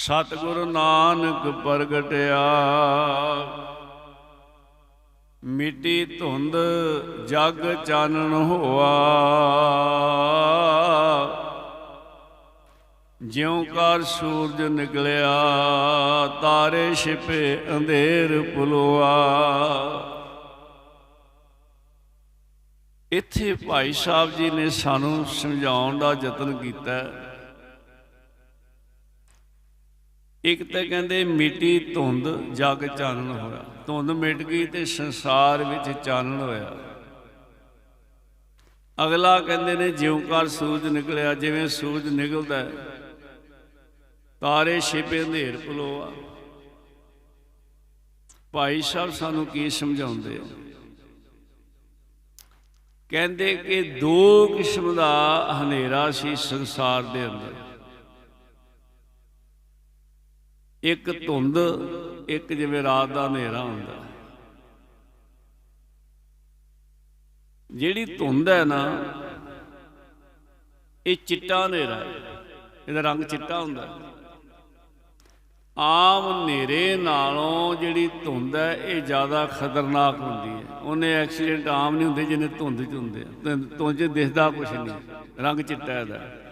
ਸਤਿਗੁਰ ਨਾਨਕ ਪ੍ਰਗਟਿਆ। ਮਿੱਟੀ ਧੁੰਦ ਜਗ ਚਾਨਣ ਹੋਆ। ਜਿਉਂ ਕਰ ਸੂਰਜ ਨਿਕਲਿਆ, ਤਾਰੇ ਛਿਪੇ, ਅੰਧੇਰ ਪੁਲੋਆ। ਇੱਥੇ ਭਾਈ ਸਾਹਿਬ ਜੀ ਨੇ ਸਾਨੂੰ ਸਮਝਾਉਣ ਦਾ ਯਤਨ ਕੀਤਾ। ਹੈ। ਇੱਕ ਤਾਂ ਕਹਿੰਦੇ ਮਿੱਟੀ ਧੁੰਦ ਜਗ ਚਾਨਣ ਹੋਇਆ। ਧੁੰਦ ਮਿਟ ਗਈ ਤੇ ਸੰਸਾਰ ਵਿੱਚ ਚਾਨਣ ਹੋਇਆ। ਅਗਲਾ ਕਹਿੰਦੇ ਨੇ ਜਿਉਂਕਾਰ ਸੂਰਜ ਨਿਕਲਿਆ, ਜਿਵੇਂ ਸੂਰਜ ਨਿਕਲਦਾ ਹੈ, ਤਾਰੇ ਛਿਪੇ ਅੰਧੇਰ ਪਲੋਆ। ਭਾਈ ਸਾਹਿਬ ਸਾਨੂੰ ਕੀ ਸਮਝਾਉਂਦੇ ਆ? ਕਹਿੰਦੇ ਕਿ ਦੋ ਕਿਸਮ ਦਾ ਹਨੇਰਾ ਸੀ ਸੰਸਾਰ ਦੇ ਅੰਦਰ। ਇੱਕ ਧੁੰਦ, ਇੱਕ ਜਿਵੇਂ ਰਾਤ ਦਾ ਹਨੇਰਾ ਹੁੰਦਾ। ਜਿਹੜੀ ਧੁੰਦ ਹੈ ਨਾ, ਇਹ ਚਿੱਟਾ ਹਨੇਰਾ ਹੈ। ਇਹਦਾ ਰੰਗ ਚਿੱਟਾ ਹੁੰਦਾ। ਆਮ ਹਨੇਰੇ ਨਾਲੋਂ ਜਿਹੜੀ ਧੁੰਦ ਹੈ, ਇਹ ਜ਼ਿਆਦਾ ਖਤਰਨਾਕ ਹੁੰਦੀ ਹੈ। ਉਹਨੇ ਐਕਸੀਡੈਂਟ ਆਮ ਨਹੀਂ ਹੁੰਦੇ, ਜਿੰਨੇ ਧੁੰਦ ਚ ਹੁੰਦੇ ਆ। ਧੁੰਦ- ਚ ਦਿਖਦਾ ਕੁਝ ਨਹੀਂ। ਰੰਗ ਚਿੱਟਾ ਇਹਦਾ।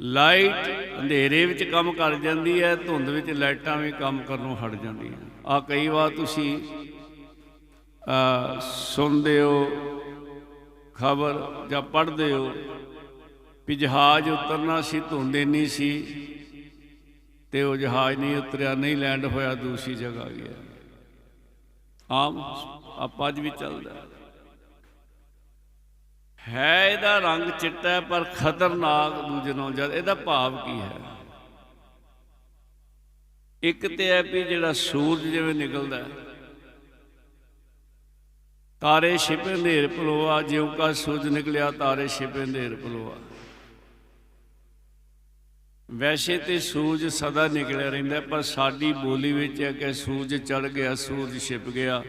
ਲਾਈਟ ਹਨੇਰੇ ਵਿੱਚ ਕੰਮ ਕਰ ਜਾਂਦੀ ਹੈ, ਧੁੰਦ ਵਿੱਚ ਲਾਈਟਾਂ ਵੀ ਕੰਮ ਕਰਨੋਂ ਹਟ ਜਾਂਦੀਆਂ। ਆ ਕਈ ਵਾਰ ਤੁਸੀਂ ਸੁਣਦੇ ਹੋ ਖਬਰ ਜਾਂ ਪੜ੍ਹਦੇ ਹੋ ਵੀ ਜਹਾਜ਼ ਉਤਰਨਾ ਸੀ, ਧੁੰਦ ਇੰਨੀ ਸੀ ਤੇ ਉਹ ਜਹਾਜ਼ ਨਹੀਂ ਉਤਰਿਆ, ਨਹੀਂ ਲੈਂਡ ਹੋਇਆ, ਦੂਸਰੀ ਜਗ੍ਹਾ ਗਿਆ ਆਮ, ਆਪਾਂ ਅੱਜ ਵੀ ਚੱਲਦਾ ਹੈ ਇਹਦਾ ਰੰਗ ਚਿੱਟਾ ਪਰ ਖਤਰਨਾਕ ਦੂਜੇ ਨਾਲੋਂ ਜ਼ਿਆਦਾ। ਇਹਦਾ ਭਾਵ ਕੀ ਹੈ? ਇੱਕ ਤੇ ਹੈ ਵੀ ਜਿਹੜਾ ਸੂਰਜ ਜਿਵੇਂ ਨਿਕਲਦਾ ਤਾਰੇ ਛਿਪੇ, ਹਨੇਰ ਭਲੋਆ, ਜਿਉਂ ਕਾ ਸੂਰਜ ਨਿਕਲਿਆ, ਤਾਰੇ ਛਿਪੇ, ਹਨੇਰ ਭਲੋਆ। ਵੈਸੇ ਤੇ ਸੂਰਜ ਸਦਾ ਨਿਕਲਿਆ ਰਹਿੰਦਾ ਪਰ ਸਾਡੀ ਬੋਲੀ ਵਿੱਚ ਹੈ ਕਿ ਸੂਰਜ ਚੜ ਗਿਆ, ਸੂਰਜ ਛਿਪ ਗਿਆ।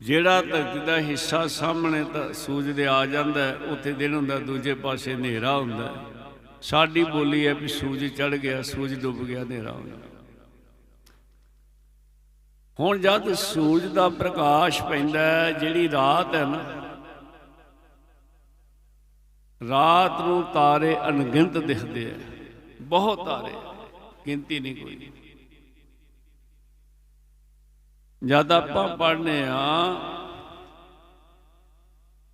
ਜਿਹੜਾ ਧਰਤੀ ਦਾ ਹਿੱਸਾ ਸਾਹਮਣੇ ਤਾਂ ਸੂਰਜ ਦੇ ਆ ਜਾਂਦਾ ਉੱਥੇ ਦਿਨ ਹੁੰਦਾ, ਦੂਜੇ ਪਾਸੇ ਹਨੇਰਾ ਹੁੰਦਾ ਸਾਡੀ ਬੋਲੀ ਹੈ ਵੀ ਸੂਰਜ ਚੜ ਗਿਆ, ਸੂਰਜ ਡੁੱਬ ਗਿਆ, ਹਨੇਰਾ ਹੋ। ਗਿਆ ਹੁਣ ਜਦ ਸੂਰਜ ਦਾ ਪ੍ਰਕਾਸ਼ ਪੈਂਦਾ ਜਿਹੜੀ ਰਾਤ ਹੈ ਨਾ, ਰਾਤ ਨੂੰ ਤਾਰੇ ਅਣਗਿਣਤ ਦਿਖਦੇ ਆ ਬਹੁਤ ਤਾਰੇ, ਗਿਣਤੀ ਨਹੀਂ ਕੋਈ। ਜਦ ਆਪਾਂ ਪੜ੍ਹਨੇ ਆ,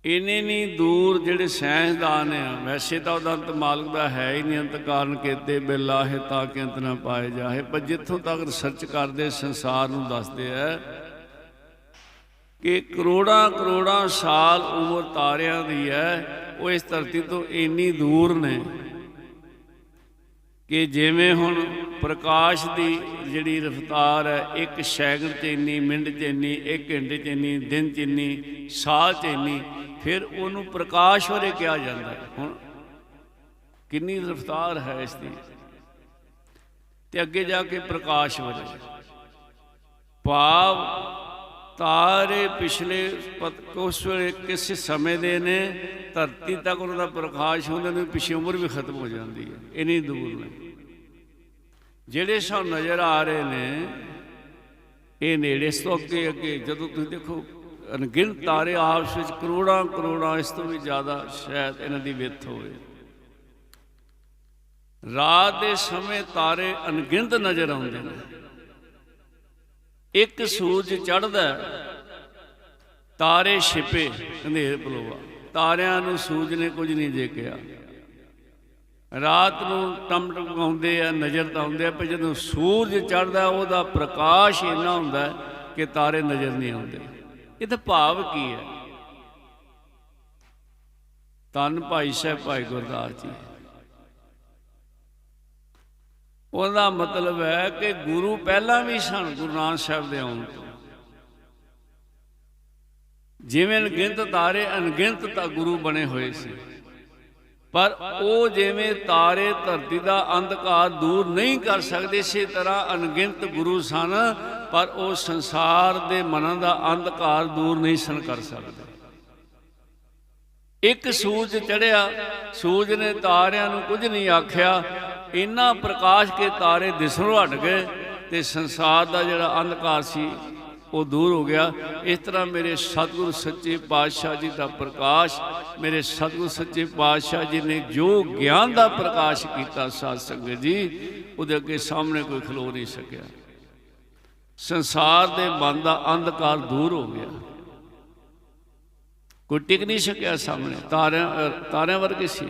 ਇਨੇ ਨਹੀਂ ਦੂਰ ਜਿਹੜੇ ਸਾਇੰਸਦਾਨ ਆ, ਵੈਸੇ ਤਾਂ ਉਹਦਾ ਅੰਤ ਮਾਲਕ ਦਾ ਹੈ ਹੀ ਨਹੀਂ, ਅੰਤ ਕਾਰਨ ਕੀਤੇ ਬਿਲਾਹ ਤਾਂ ਕਿ ਅੰਤ ਨਾ ਪਾਏ ਜਾਏ ਪਰ ਜਿੱਥੋਂ ਤੱਕ ਰਿਸਰਚ ਕਰਦੇ, ਸੰਸਾਰ ਨੂੰ ਦੱਸਦੇ ਆ ਕਿ ਕਰੋੜਾਂ ਕਰੋੜਾਂ ਸਾਲ ਉਮਰ ਤਾਰਿਆਂ ਦੀ ਹੈ, ਉਹ ਇਸ ਧਰਤੀ ਤੋਂ ਇੰਨੀ ਦੂਰ ਨੇ। ਕਿ ਜਿਵੇਂ ਹੁਣ ਪ੍ਰਕਾਸ਼ ਦੀ ਜਿਹੜੀ ਰਫ਼ਤਾਰ ਹੈ, ਇੱਕ ਸੈਕਿੰਡ 'ਚ ਇੰਨੀ, ਮਿੰਟ 'ਚ ਇੰਨੀ, ਇੱਕ ਘੰਟੇ 'ਚ ਇੰਨੀ, ਦਿਨ 'ਚ ਇੰਨੀ, ਸਾਲ 'ਚ ਇੰਨੀ, ਫਿਰ ਉਹਨੂੰ ਪ੍ਰਕਾਸ਼ ਵਰੇ ਕਿਹਾ ਜਾਂਦਾ ਹੈ। ਹੁਣ ਕਿੰਨੀ ਰਫ਼ਤਾਰ ਹੈ ਇਸ ਦੀ? ਤੇ ਅੱਗੇ ਜਾ ਕੇ ਪ੍ਰਕਾਸ਼ ਵਰੇ ਭਾਵ ਤਾਰੇ ਪਿਛਲੇ ਉਸ ਵੇਲੇ ਕਿਸੇ ਸਮੇਂ ਦੇ ਨੇ, ਧਰਤੀ ਤੱਕ ਉਹਨਾਂ ਦਾ ਪ੍ਰਕਾਸ਼ ਹੁੰਦਾ ਨੇ ਪਿਛੇ ਉਮਰ ਵੀ ਖਤਮ ਹੋ ਜਾਂਦੀ ਹੈ। ਇੰਨੀ ਦੂਰ ਨੇ। ਜਿਹੜੇ ਸਾਨੂੰ ਨਜ਼ਰ ਆ ਰਹੇ ਨੇ, ਇਹ ਨੇੜੇ ਇਸ ਤੋਂ ਅੱਗੇ ਅੱਗੇ ਜਦੋਂ ਤੁਸੀਂ ਦੇਖੋ ਅਣਗਿਣਤ ਤਾਰੇ ਆਪਸ ਵਿੱਚ ਕਰੋੜਾਂ ਕਰੋੜਾਂ, ਇਸ ਤੋਂ ਵੀ ਜ਼ਿਆਦਾ ਸ਼ਾਇਦ ਇਹਨਾਂ ਦੀ ਵਿੱਥ ਹੋਵੇ। ਰਾਤ ਦੇ ਸਮੇਂ ਤਾਰੇ ਅਣਗਿਣਤ ਨਜ਼ਰ ਆਉਂਦੇ ਨੇ। ਇੱਕ ਸੂਰਜ ਚੜਦਾ ਤਾਰੇ ਛਿਪੇ ਹਨੇਰ ਪਲੋਆ ਤਾਰਿਆਂ ਨੂੰ ਸੂਰਜ ਨੇ ਕੁਝ ਨਹੀਂ ਦੇਖਿਆ। ਰਾਤ ਨੂੰ ਟਮਟਮਾਉਂਦੇ ਆ, ਨਜ਼ਰ ਤਾਂ ਆਉਂਦੇ ਆ, ਪਰ ਜਦੋਂ ਸੂਰਜ ਚੜ੍ਹਦਾ, ਉਹਦਾ ਪ੍ਰਕਾਸ਼ ਇੰਨਾ ਹੁੰਦਾ ਕਿ ਤਾਰੇ ਨਜ਼ਰ ਨਹੀਂ ਆਉਂਦੇ। ਇਹ ਤਾਂ ਭਾਵ ਕੀ ਹੈ? ਤਨ ਭਾਈ ਸਾਹਿਬ, ਭਾਈ ਗੁਰਦਾਸ ਜੀ। ਉਹਦਾ ਮਤਲਬ ਹੈ ਕਿ ਗੁਰੂ ਪਹਿਲਾਂ ਵੀ ਸਨ, ਗੁਰੂ ਨਾਨਕ ਸਾਹਿਬ ਦੇ ਆਉਣ ਤੋਂ। ਜਿਵੇਂ ਅਣਗਿਣਤ ਤਾਰੇ, ਅਣਗਿਣਤ ਤਾਂ ਗੁਰੂ ਬਣੇ ਹੋਏ ਸੀ। ਪਰ ਉਹ ਜਿਵੇਂ ਤਾਰੇ ਧਰਤੀ ਦਾ ਅੰਧਕਾਰ ਦੂਰ ਨਹੀਂ ਕਰ ਸਕਦੇ, ਇਸੇ ਤਰ੍ਹਾਂ ਅਣਗਿਣਤ ਗੁਰੂ ਸਨ, ਪਰ ਉਹ ਸੰਸਾਰ ਦੇ ਮਨਾਂ ਦਾ ਅੰਧਕਾਰ ਦੂਰ ਨਹੀਂ ਸਨ ਕਰ ਸਕਦੇ। ਇੱਕ ਸੂਰਜ ਚੜਿਆ ਸੂਰਜ ਨੇ ਤਾਰਿਆਂ ਨੂੰ ਕੁਝ ਨਹੀਂ ਆਖਿਆ ਇੰਨਾ ਪ੍ਰਕਾਸ਼ ਕੇ ਤਾਰੇ ਦਿਸਣੋਂ ਹਟ ਗਏ ਤੇ ਸੰਸਾਰ ਦਾ ਜਿਹੜਾ ਅੰਧਕਾਰ ਸੀ, ਉਹ ਦੂਰ ਹੋ ਗਿਆ। ਇਸ ਤਰ੍ਹਾਂ ਮੇਰੇ ਸਤਿਗੁਰੂ ਸੱਚੇ ਪਾਤਸ਼ਾਹ ਜੀ ਦਾ ਪ੍ਰਕਾਸ਼, ਮੇਰੇ ਸਤਿਗੁਰੂ ਸੱਚੇ ਪਾਤਸ਼ਾਹ ਜੀ ਨੇ ਜੋ ਗਿਆਨ ਦਾ ਪ੍ਰਕਾਸ਼ ਕੀਤਾ ਸਾਧ ਸੰਗਤ ਜੀ, ਉਹਦੇ ਅੱਗੇ ਸਾਹਮਣੇ ਕੋਈ ਖਲੋ ਨਹੀਂ ਸਕਿਆ। ਸੰਸਾਰ ਦੇ ਮਨ ਦਾ ਅੰਧਕਾਰ ਦੂਰ ਹੋ ਗਿਆ। ਕੋਈ ਟਿਕ ਨਹੀਂ ਸਕਿਆ ਸਾਹਮਣੇ। ਤਾਰਿਆਂ ਤਾਰਿਆਂ ਵਰਗੇ ਸੀ।